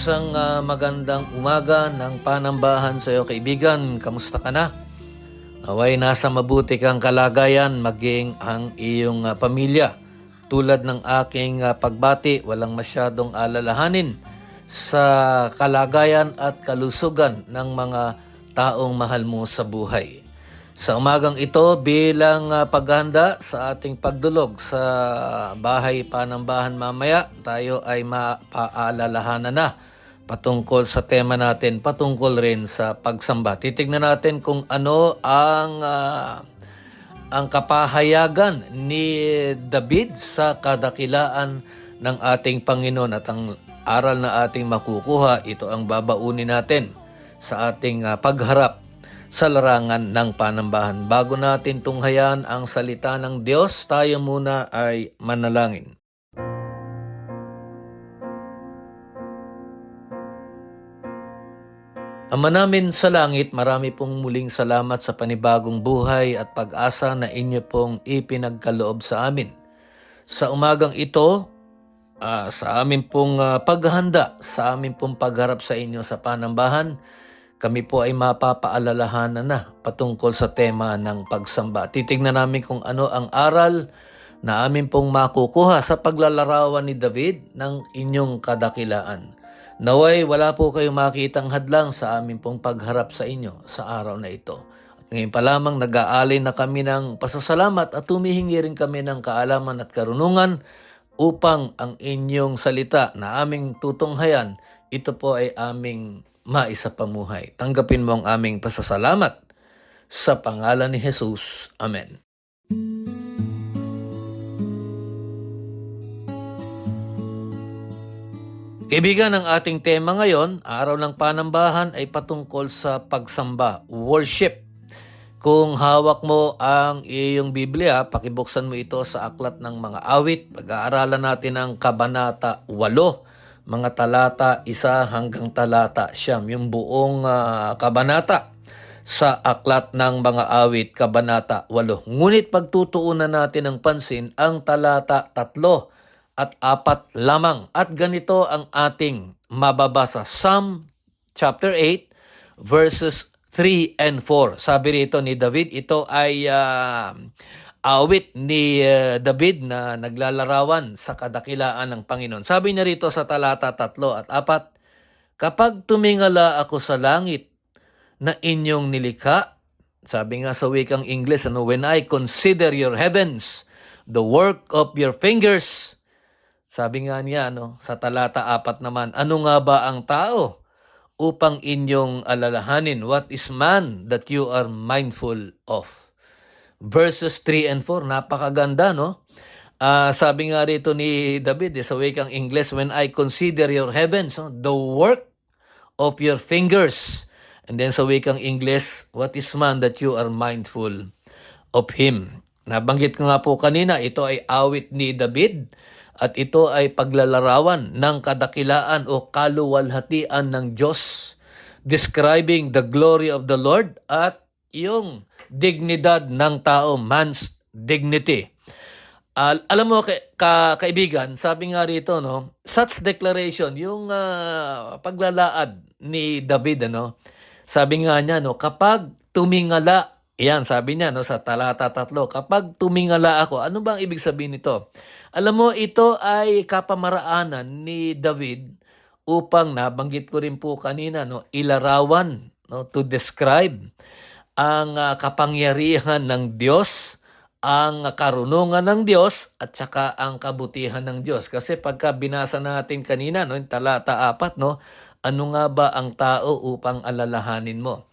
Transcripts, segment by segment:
Isang ah, magandang umaga ng panambahan sa iyo kaibigan. Kamusta ka na? Naway nasa mabuti kang kalagayan maging ang iyong ah, pamilya. Tulad ng aking ah, pagbati, walang masyadong alalahanin sa kalagayan at kalusugan ng mga taong mahal mo sa buhay. Sa umagang ito bilang ah, paghahanda sa ating pagdulog sa bahay panambahan mamaya, tayo ay mapaalalahanan na patungkol sa tema natin, patungkol rin sa pagsamba. Titignan natin kung ano ang ah, ang kapahayagan ni David sa kadakilaan ng ating Panginoon at ang aral na ating makukuha, ito ang babaunin natin sa ating ah, pagharap sa larangan ng panambahan. Bago natin tunghayan ang salita ng Diyos, tayo muna ay manalangin. Ama namin sa langit, marami pong muling salamat sa panibagong buhay at pag-asa na inyo pong ipinagkaloob sa amin. Sa umagang ito, ah, sa amin pong ah, paghahanda, sa amin pong pagharap sa inyo sa panambahan, kami po ay mapapaalalahanan na patungkol sa tema ng pagsamba. Titignan namin kung ano ang aral na amin pong makukuha sa paglalarawan ni David ng inyong kadakilaan. Naway wala po kayong makitang hadlang sa amin pong pagharap sa inyo sa araw na ito. Ngayon pa lamang nag-aalay na kami ng pasasalamat at humihingi rin kami ng kaalaman at karunungan upang ang inyong salita na aming tutunghayan, ito po ay aming maisapamuhay. Tanggapin mo ang aming pasasalamat sa pangalan ni Jesus. Amen. Kaibigan, ang ating tema ngayon, araw ng panambahan, ay patungkol sa pagsamba, worship. Kung hawak mo ang iyong Biblia, pakibuksan mo ito sa aklat ng mga awit. Pag-aaralan natin ang Kabanata 8, mga talata 1 hanggang talata siyam, yung buong ah, kabanata sa aklat ng mga awit, Kabanata 8. Ngunit pagtutuunan natin ng pansin ang talata 3 at apat lamang. At ganito ang ating mababasa. Psalm chapter 8 verses 3 and 4. Sabi rito ni David, ito ay ah, awit ni ah, David na naglalarawan sa kadakilaan ng Panginoon. Sabi niya rito sa talata 3 at 4, Kapag tumingala ako sa langit na inyong nilikha, sabi nga sa wikang Ingles, ano, when I consider your heavens, the work of your fingers, sabi nga niya no, sa talata 4 naman, ano nga ba ang tao upang inyong alalahanin? What is man that you are mindful of? Verses 3 and 4, napakaganda no? Ah, sabi nga rito ni David eh, sa wikang English, when I consider your heavens, no, the work of your fingers. And then sa wikang English, what is man that you are mindful of him? Nabanggit ko nga po kanina, ito ay awit ni David at ito ay paglalarawan ng kadakilaan o kaluwalhatian ng Diyos describing the glory of the Lord at yung dignidad ng tao, man's dignity. Al- alam mo, ka, ka- kaibigan, sabi nga rito, no, such declaration, yung ah, paglalaad ni David, ano, sabi nga niya, no, kapag tumingala, yan, sabi niya, no, sa talata tatlo, kapag tumingala ako, ano bang ibig sabihin nito? Alam mo, ito ay kapamaraanan ni David upang nabanggit ko rin po kanina, no, ilarawan, no, to describe ang ah, kapangyarihan ng Diyos ang karunungan ng Diyos at saka ang kabutihan ng Diyos. Kasi pagka binasa natin kanina, no, yung talata 4, no, ano nga ba ang tao upang alalahanin mo?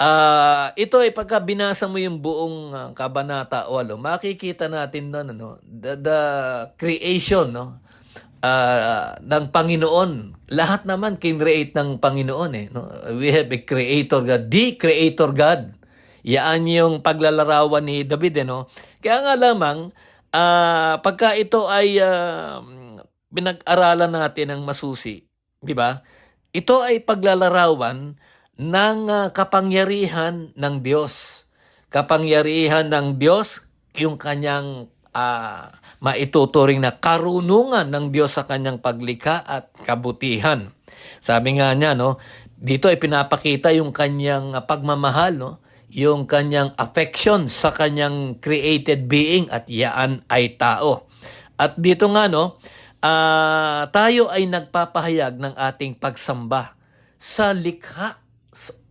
Ah, ito ay pagka binasa mo yung buong ah, kabanata 8, makikita natin doon ano, the, the creation, no? ah, ng Panginoon. Lahat naman kinreate ng Panginoon eh. No? We have a creator God, the creator God. Yan yung paglalarawan ni David eh, no? Kaya nga lamang ah, pagka ito ay ah, pinag-aralan natin ng masusi, di ba? Ito ay paglalarawan ng ah, kapangyarihan ng Diyos. Kapangyarihan ng Diyos, yung kanyang ah, maituturing na karunungan ng Diyos sa kanyang paglikha at kabutihan. Sabi nga niya, no, dito ay pinapakita yung kanyang ah, pagmamahal, no, yung kanyang affection sa kanyang created being at yaan ay tao. At dito nga, no, ah, tayo ay nagpapahayag ng ating pagsamba sa likha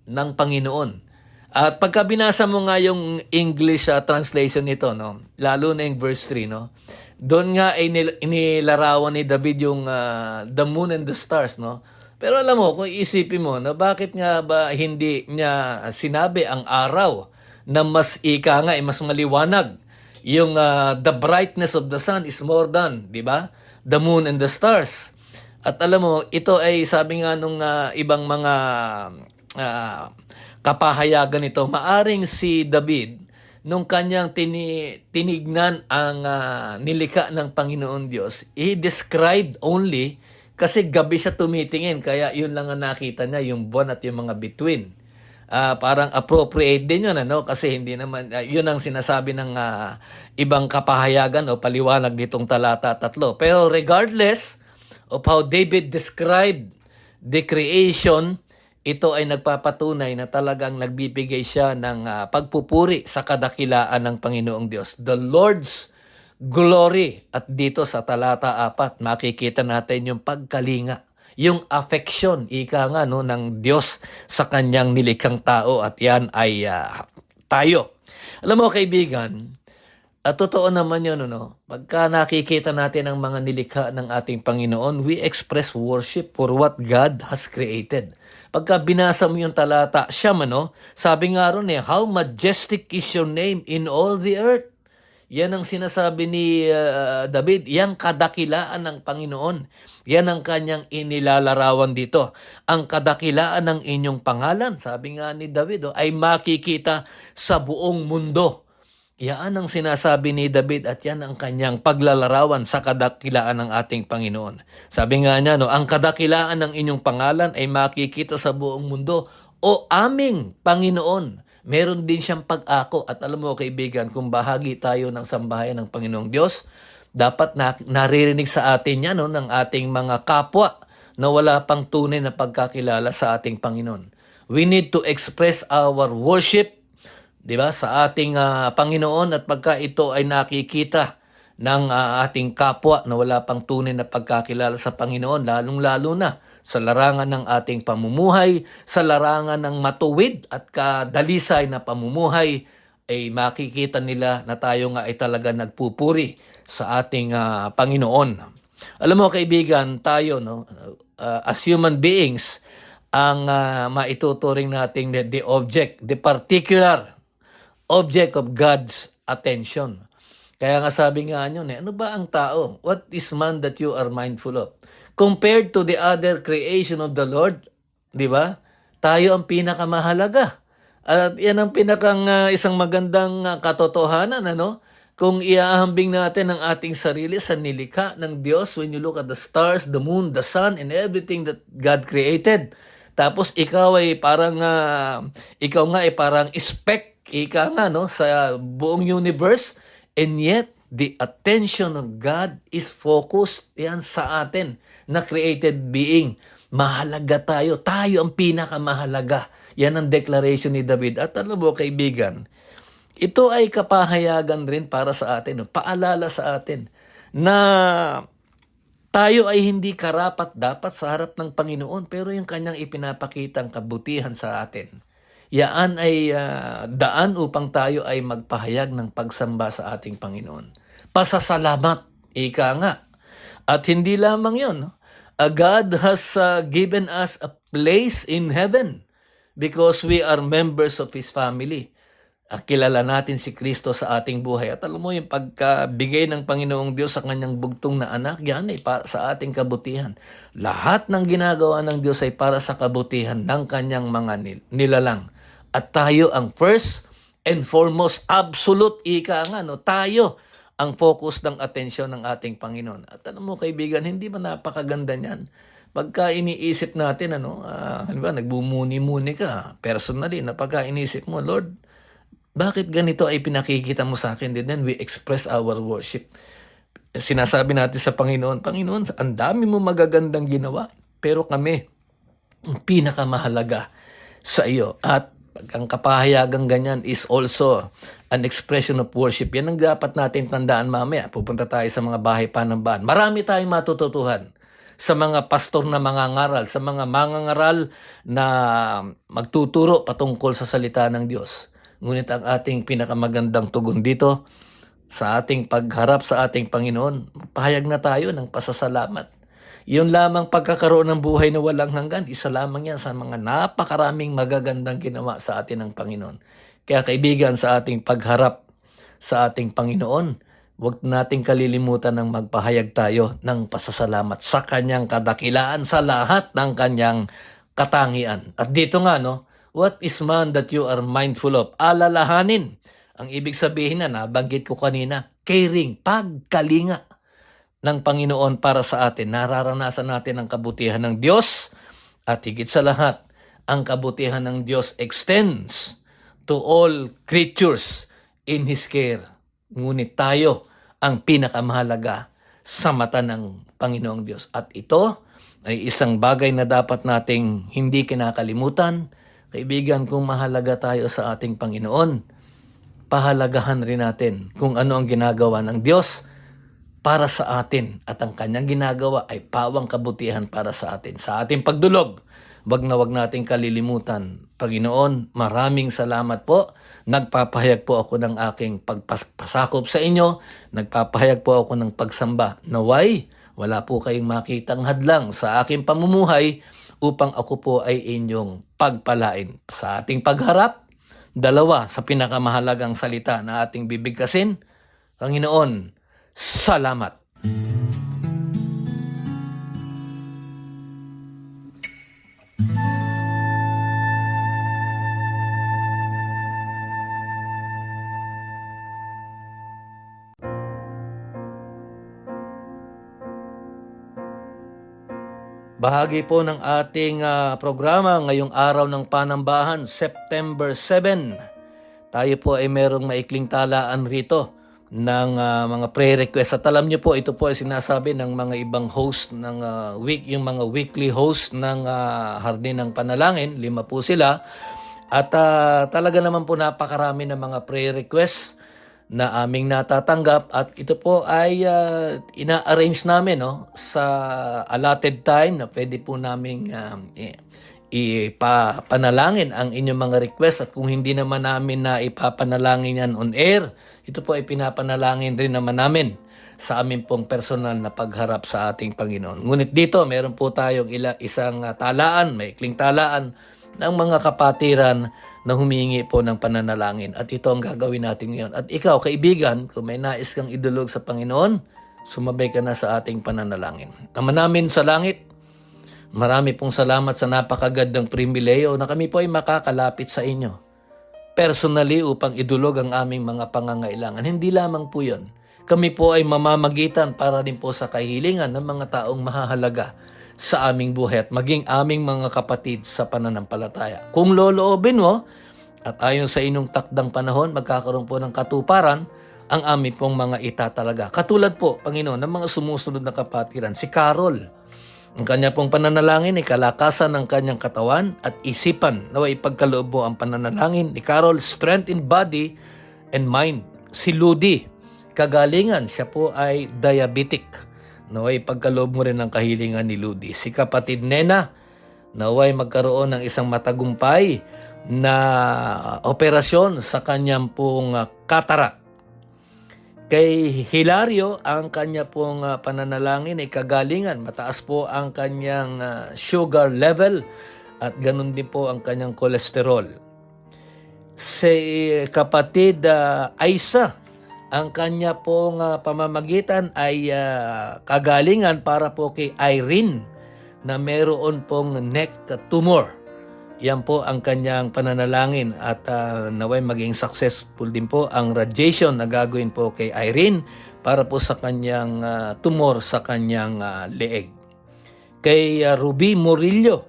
ng Panginoon. At pagka binasa mo nga yung English ah, translation nito, no, lalo na yung verse 3, no, doon nga ay nil- inilarawan ni David yung ah, the moon and the stars, no. Pero alam mo, kung isipin mo, na bakit nga ba hindi niya sinabi ang araw na mas ika nga, eh, mas maliwanag. Yung ah, the brightness of the sun is more than, di ba? The moon and the stars. At alam mo, ito ay sabi nga nung ah, ibang mga ah, kapahayagan nito, maaring si David, nung kanyang tini, tinignan ang ah, nilika ng Panginoon Diyos, he described only kasi gabi siya tumitingin, kaya yun lang ang nakita niya, yung buwan at yung mga between. Ah, parang appropriate din yun, ano? Kasi hindi naman, ah, yun ang sinasabi ng ah, ibang kapahayagan o paliwanag nitong talata tatlo. Pero regardless of how David described the creation, ito ay nagpapatunay na talagang nagbibigay siya ng ah, pagpupuri sa kadakilaan ng Panginoong Diyos. The Lord's glory. At dito sa talata 4, makikita natin yung pagkalinga, yung affection, ika nga no, ng Diyos sa kanyang nilikhang tao at yan ay ah, tayo. Alam mo kaibigan, at totoo naman yun, no? Pagka nakikita natin ang mga nilikha ng ating Panginoon, we express worship for what God has created. Pagka binasa mo yung talata, siya man, no? Sabi nga ron eh, How majestic is your name in all the earth. Yan ang sinasabi ni uh, David, yang kadakilaan ng Panginoon. Yan ang kanyang inilalarawan dito. Ang kadakilaan ng inyong pangalan, sabi nga ni David, oh, ay makikita sa buong mundo. Yan ang sinasabi ni David at yan ang kanyang paglalarawan sa kadakilaan ng ating Panginoon. Sabi nga niya, no, ang kadakilaan ng inyong pangalan ay makikita sa buong mundo o aming Panginoon. Meron din siyang pag-ako at alam mo kaibigan, kung bahagi tayo ng sambahayan ng Panginoong Diyos, dapat na, naririnig sa atin yan no, ng ating mga kapwa na wala pang tunay na pagkakilala sa ating Panginoon. We need to express our worship 'di ba sa ating ah, Panginoon at pagka ito ay nakikita ng ah, ating kapwa na wala pang tunay na pagkakilala sa Panginoon lalong-lalo na sa larangan ng ating pamumuhay, sa larangan ng matuwid at kadalisay na pamumuhay ay makikita nila na tayo nga ay talaga nagpupuri sa ating ah, Panginoon. Alam mo kaibigan, tayo no ah, as human beings ang ah, maituturing nating the, the object, the particular object of God's attention. Kaya nga sabi nga nyo, ano ba ang tao? What is man that you are mindful of? Compared to the other creation of the Lord, di ba? Tayo ang pinakamahalaga. At yan ang pinakang ah, isang magandang ah, katotohanan, ano? Kung iaahambing natin ang ating sarili sa nilikha ng Diyos, when you look at the stars, the moon, the sun, and everything that God created, tapos ikaw ay parang, ah, ikaw nga ay parang speck, ika nga, no, sa buong universe, and yet, the attention of God is focused yan sa atin na created being. Mahalaga tayo. Tayo ang pinakamahalaga. Yan ang declaration ni David. At alam mo, kaibigan, ito ay kapahayagan rin para sa atin, paalala sa atin na tayo ay hindi karapat dapat sa harap ng Panginoon pero yung kanyang ipinapakitang kabutihan sa atin. Yaan ay ah, daan upang tayo ay magpahayag ng pagsamba sa ating Panginoon. Pasasalamat, ika nga. At hindi lamang no? Uh, God has uh, given us a place in heaven because we are members of His family. Ah, kilala natin si Kristo sa ating buhay. At alam mo, yung pagkabigay ng Panginoong Diyos sa kanyang bugtong na anak, yan ay para sa ating kabutihan. Lahat ng ginagawa ng Diyos ay para sa kabutihan ng kanyang mga nil- nilalang. At tayo ang first and foremost, absolute ika nga, no? tayo ang focus ng atensyon ng ating Panginoon. At ano mo kaibigan, hindi ba napakaganda niyan? Pagka iniisip natin, ano, ah, ano ba, nagbumuni-muni ka, personally, na pagka iniisip mo, Lord, bakit ganito ay pinakikita mo sa akin? And then we express our worship. Sinasabi natin sa Panginoon, Panginoon, ang dami mo magagandang ginawa, pero kami, ang pinakamahalaga sa iyo. At ang kapahayagang ganyan is also an expression of worship. Yan ang dapat natin tandaan mamaya. Pupunta tayo sa mga bahay panambahan. Marami tayong matututuhan sa mga pastor na mangangaral, sa mga mangangaral na magtuturo patungkol sa salita ng Diyos. Ngunit ang ating pinakamagandang tugon dito, sa ating pagharap sa ating Panginoon, pahayag na tayo ng pasasalamat. Yun lamang pagkakaroon ng buhay na walang hanggan, isa lamang yan sa mga napakaraming magagandang ginawa sa atin ng Panginoon. Kaya kaibigan sa ating pagharap sa ating Panginoon, huwag nating kalilimutan ng magpahayag tayo ng pasasalamat sa kanyang kadakilaan sa lahat ng kanyang katangian. At dito nga, no, what is man that you are mindful of? Alalahanin. Ang ibig sabihin na, nabanggit ko kanina, caring, pagkalinga ng Panginoon para sa atin. Nararanasan natin ang kabutihan ng Diyos at higit sa lahat, ang kabutihan ng Diyos extends to all creatures in His care. Ngunit tayo ang pinakamahalaga sa mata ng Panginoong Diyos. At ito ay isang bagay na dapat nating hindi kinakalimutan. Kaibigan, kung mahalaga tayo sa ating Panginoon, pahalagahan rin natin kung ano ang ginagawa ng Diyos para sa atin at ang kanyang ginagawa ay pawang kabutihan para sa atin. Sa ating pagdulog, wag na wag nating kalilimutan. Panginoon, maraming salamat po. Nagpapahayag po ako ng aking pagpasakop sa inyo. Nagpapahayag po ako ng pagsamba. Naway, wala po kayong makitang hadlang sa aking pamumuhay upang ako po ay inyong pagpalain. Sa ating pagharap, dalawa sa pinakamahalagang salita na ating bibigkasin, Panginoon, salamat. Bahagi po ng ating ah, programa ngayong araw ng Panambahan, September 7. Tayo po ay merong maikling talaan rito ng ah, mga prayer request. At alam niyo po, ito po ay sinasabi ng mga ibang host ng ah, week, yung mga weekly host ng ah, Hardin ng Panalangin, lima po sila. At ah, talaga naman po napakarami ng mga prayer requests na aming natatanggap at ito po ay ah, ina-arrange namin no sa allotted time na pwede po naming um, ipapanalangin ang inyong mga request at kung hindi naman namin na ipapanalangin yan on air, ito po ay pinapanalangin rin naman namin sa amin pong personal na pagharap sa ating Panginoon. Ngunit dito, meron po tayong ila, isang ah, talaan, may ikling talaan ng mga kapatiran na humingi po ng pananalangin. At ito ang gagawin natin ngayon. At ikaw, kaibigan, kung may nais kang idulog sa Panginoon, sumabay ka na sa ating pananalangin. Ama namin sa langit, marami pong salamat sa napakagandang pribileyo na kami po ay makakalapit sa inyo. Personally upang idulog ang aming mga pangangailangan. Hindi lamang po yun. Kami po ay mamamagitan para rin po sa kahilingan ng mga taong mahahalaga sa aming buhay at maging aming mga kapatid sa pananampalataya. Kung loloobin mo, at ayon sa inyong takdang panahon, magkakaroon po ng katuparan ang aming pong mga itatalaga. Katulad po, Panginoon, ng mga sumusunod na kapatiran. Si Carol, ang kanya pong pananalangin ay kalakasan ng kanyang katawan at isipan. Naway ipagkaloob mo ang pananalangin ni Carol, strength in body and mind. Si Ludi, kagalingan, siya po ay diabetic. Naway pagkaloob mo rin ang kahilingan ni Ludi. Si kapatid Nena, naway magkaroon ng isang matagumpay na operasyon sa kanyang pong ah, cataract. Kay Hilario, ang kanya pong ah, pananalangin ay kagalingan. Mataas po ang kanyang ah, sugar level at ganun din po ang kanyang kolesterol. Si kapatid ah, Aisa, ang kanya pong ah, pamamagitan ay ah, kagalingan para po kay Irene na meron pong neck tumor. Yan po ang kanyang pananalangin at ah, naway maging successful din po ang radiation na gagawin po kay Irene para po sa kanyang ah, tumor sa kanyang ah, leeg. Kay ah, Ruby Murillo,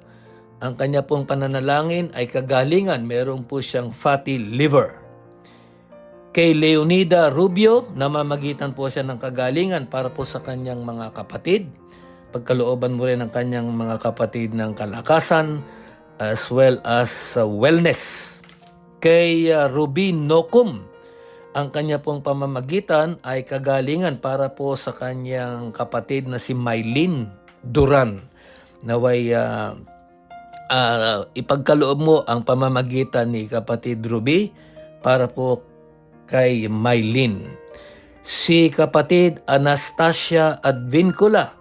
ang kanya pong pananalangin ay kagalingan. Meron po siyang fatty liver. Kay Leonida Rubio, namamagitan po siya ng kagalingan para po sa kanyang mga kapatid. Pagkalooban mo rin ng kanyang mga kapatid ng kalakasan as well as uh, wellness. Kay uh, Ruby Nokum, ang kanya pong pamamagitan ay kagalingan para po sa kanyang kapatid na si Mylene Duran. Naway uh, uh, ipagkaloob mo ang pamamagitan ni kapatid Ruby para po kay Mylene. Si kapatid Anastasia Advincula,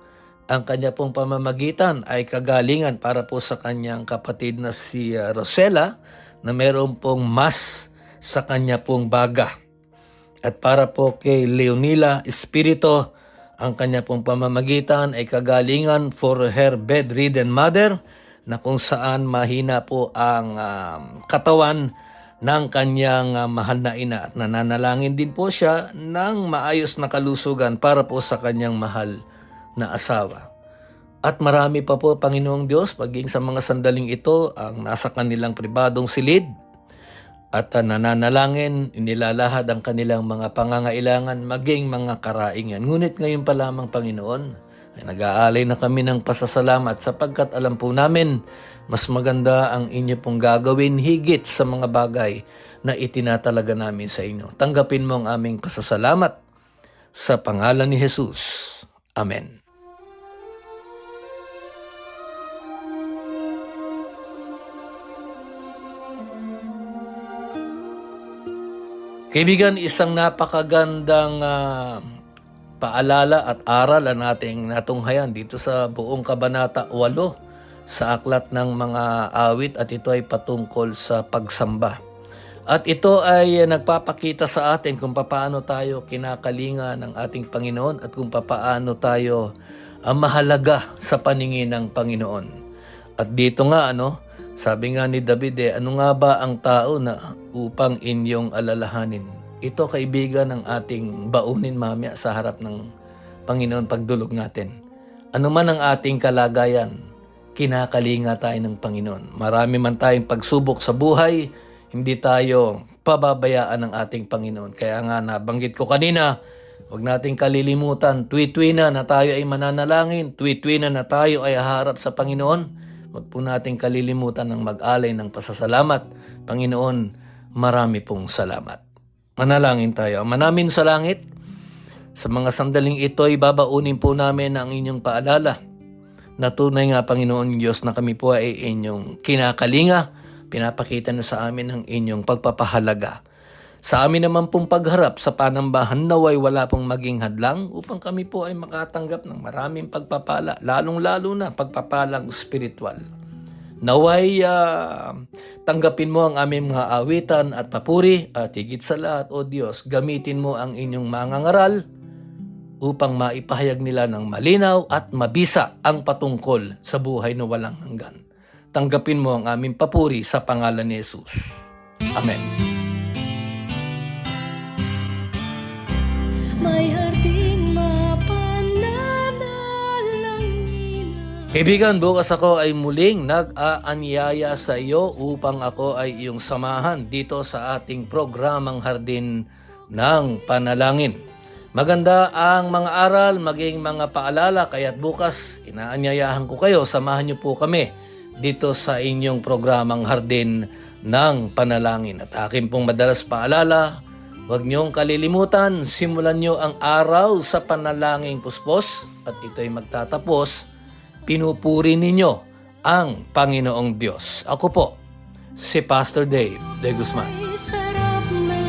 ang kanya pong pamamagitan ay kagalingan para po sa kanyang kapatid na si uh, Rosella na meron pong mas sa kanya pong baga. At para po kay Leonila Espirito, ang kanya pong pamamagitan ay kagalingan for her bedridden mother na kung saan mahina po ang um, katawan ng kanyang uh, mahal na ina at nananalangin din po siya ng maayos na kalusugan para po sa kanyang mahal na asawa. At marami pa po, Panginoong Diyos, paging sa mga sandaling ito, ang nasa kanilang pribadong silid at uh, nananalangin, inilalahad ang kanilang mga pangangailangan, maging mga karaingan. Ngunit ngayon pa lamang, Panginoon, ay nag-aalay na kami ng pasasalamat sapagkat alam po namin, mas maganda ang inyo pong gagawin higit sa mga bagay na itinatalaga namin sa inyo. Tanggapin mo ang aming pasasalamat sa pangalan ni Jesus. Amen. Kaibigan, isang napakagandang ah, paalala at aral ang ating natunghayan dito sa buong Kabanata 8 sa aklat ng mga awit at ito ay patungkol sa pagsamba. At ito ay nagpapakita sa atin kung papaano tayo kinakalinga ng ating Panginoon at kung papaano tayo ang mahalaga sa paningin ng Panginoon. At dito nga ano, sabi nga ni David eh, ano nga ba ang tao na upang inyong alalahanin? Ito kaibigan ng ating baunin mamaya sa harap ng Panginoon pagdulog natin. Ano man ang ating kalagayan, kinakalinga tayo ng Panginoon. Marami man tayong pagsubok sa buhay, hindi tayo pababayaan ng ating Panginoon. Kaya nga nabanggit ko kanina, huwag nating kalilimutan, tuwi-tuwi na na tayo ay mananalangin, tuwi-tuwi na na tayo ay haharap sa Panginoon. Huwag po nating kalilimutan ng mag-alay ng pasasalamat. Panginoon, marami pong salamat. Manalangin tayo. Ama namin sa langit, sa mga sandaling ito ay babaunin po namin ang inyong paalala. Na tunay nga Panginoon Diyos na kami po ay inyong kinakalinga. Pinapakita niyo sa amin ang inyong pagpapahalaga. Sa amin naman pong pagharap sa panambahan naway wala pong maging hadlang upang kami po ay makatanggap ng maraming pagpapala, lalong-lalo na pagpapalang spiritual. Naway ah, tanggapin mo ang aming mga awitan at papuri at higit sa lahat, O Diyos, gamitin mo ang inyong mga ngaral upang maipahayag nila ng malinaw at mabisa ang patungkol sa buhay na walang hanggan. Tanggapin mo ang aming papuri sa pangalan ni Jesus. Amen. Kaibigan, bukas ako ay muling nag-aanyaya sa iyo upang ako ay iyong samahan dito sa ating programang Hardin ng Panalangin. Maganda ang mga aral, maging mga paalala, kaya't bukas inaanyayahan ko kayo, samahan niyo po kami dito sa inyong programang Hardin ng Panalangin. At akin pong madalas paalala, Huwag niyong kalilimutan, simulan niyo ang araw sa panalangin puspos at ito'y magtatapos. Pinupuri ninyo ang Panginoong Diyos. Ako po, si Pastor Dave De Guzman. Sarap ng